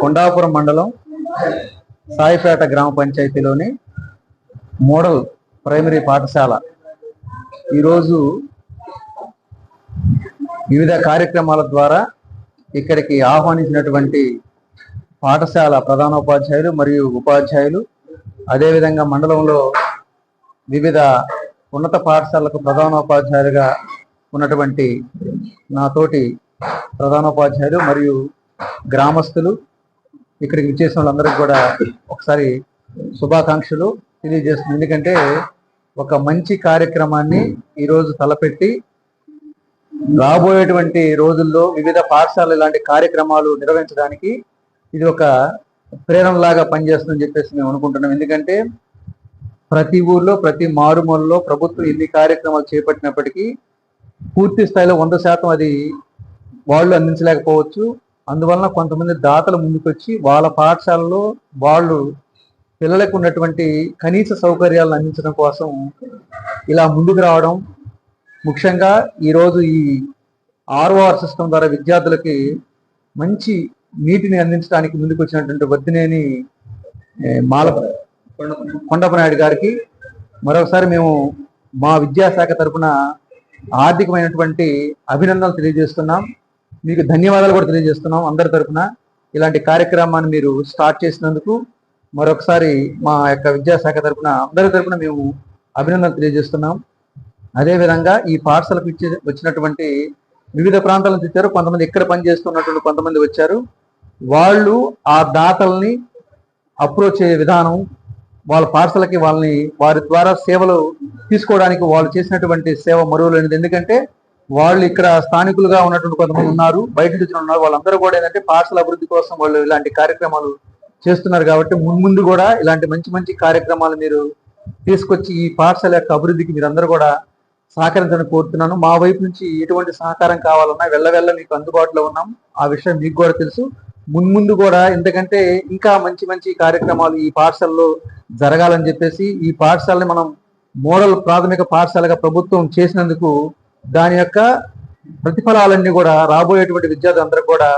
కొండాపురం మండలం సాయిపేట గ్రామ పంచాయతీలోని model primary పాఠశాల. ఈరోజు వివిధ కార్యక్రమాల ద్వారా ఇక్కడికి ఆహ్వానించినటువంటి పాఠశాల ప్రధానోపాధ్యాయులు మరియు ఉపాధ్యాయులు అదేవిధంగా మండలంలో వివిధ ఉన్నత పాఠశాలకు ప్రధానోపాధ్యాయులుగా ఉన్నటువంటి నాతోటి ప్రధానోపాధ్యాయులు మరియు గ్రామస్తులు ఇక్కడికి విచ్చేసిన వాళ్ళందరికీ కూడా ఒకసారి శుభాకాంక్షలు తెలియజేస్తుంది ఎందుకంటే ఒక మంచి కార్యక్రమాన్ని ఈరోజు తలపెట్టి రాబోయేటువంటి రోజుల్లో వివిధ పాఠశాలలు ఇలాంటి కార్యక్రమాలు నిర్వహించడానికి ఇది ఒక ప్రేరణలాగా పనిచేస్తుందని చెప్పేసి మేము అనుకుంటున్నాం. ఎందుకంటే ప్రతి ఊర్లో ప్రతి మారుమూలలో ప్రభుత్వం ఎన్ని కార్యక్రమాలు చేపట్టినప్పటికీ పూర్తి స్థాయిలో వంద శాతం అది వాళ్ళు అందించలేకపోవచ్చు. అందువలన కొంతమంది దాతలు ముందుకొచ్చి వాళ్ళ పాఠశాలలో వాళ్ళు పిల్లలకు ఉన్నటువంటి కనీస సౌకర్యాలను అందించడం కోసం ఇలా ముందుకు రావడం. ముఖ్యంగా ఈరోజు ఈ ఆర్ఓఆర్ సిస్టమ్ ద్వారా విద్యార్థులకి మంచి నీటిని అందించడానికి ముందుకు వచ్చినటువంటి వద్దినేని ఏ, మాల కొండపనాయుడు గారికి మరొకసారి మేము మా విద్యాశాఖ తరపున ఆర్థికమైనటువంటి అభినందనలు తెలియజేస్తున్నాం. మీకు ధన్యవాదాలు కూడా తెలియజేస్తున్నాం అందరి తరఫున ఇలాంటి కార్యక్రమాన్ని మీరు స్టార్ట్ చేసినందుకు మరొకసారి మా యొక్క విద్యాశాఖ తరఫున అందరి తరపున మేము అభినందనలు తెలియజేస్తున్నాం. అదేవిధంగా ఈ పాఠశాలకు ఇచ్చే వచ్చినటువంటి వివిధ ప్రాంతాల నుంచి వచ్చారు కొంతమంది ఇక్కడ పనిచేస్తున్నటువంటి కొంతమంది వచ్చారు. వాళ్ళు ఆ దాతల్ని అప్రోచ్ అయ్యే విధానం వాళ్ళ పార్సలకి వాళ్ళని వారి ద్వారా సేవలు తీసుకోవడానికి వాళ్ళు చేసినటువంటి సేవ మరువలేనిది. ఎందుకంటే వాళ్ళు ఇక్కడ స్థానికులుగా ఉన్నటువంటి కొంతమంది ఉన్నారు బయట నుంచి ఉన్నారు. వాళ్ళందరూ కూడా ఏంటంటే పార్సల్ అభివృద్ధి కోసం వాళ్ళు ఇలాంటి కార్యక్రమాలు చేస్తున్నారు కాబట్టి మున్ముందు కూడా ఇలాంటి మంచి మంచి కార్యక్రమాలు మీరు తీసుకొచ్చి ఈ పాఠశాల యొక్క అభివృద్ధికి మీరందరూ కూడా సహకరించడం కోరుతున్నాను. మా వైపు నుంచి ఎటువంటి సహకారం కావాలన్నా వెళ్ళవెళ్ళ మీకు అందుబాటులో ఉన్నాం. ఆ విషయం మీకు కూడా తెలుసు. మున్ముందు కూడా ఎందుకంటే ఇంకా మంచి మంచి కార్యక్రమాలు ఈ పాఠశాలలో జరగాలని చెప్పేసి ఈ పాఠశాలని మనం మోడల్ ప్రాథమిక పాఠశాలగా ప్రభుత్వం చేసినందుకు దాని యొక్క ప్రతిఫలాలన్నీ కూడా రాబోయేటువంటి విద్యార్థులందరూ కూడా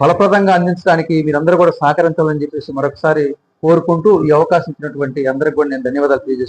ఫలప్రదంగా అందించడానికి మీరందరూ కూడా సహకరించాలని చెప్పేసి మరొకసారి కోరుకుంటూ ఈ అవకాశం ఇచ్చినటువంటి అందరికి కూడా నేను ధన్యవాదాలు తెలియజేస్తాను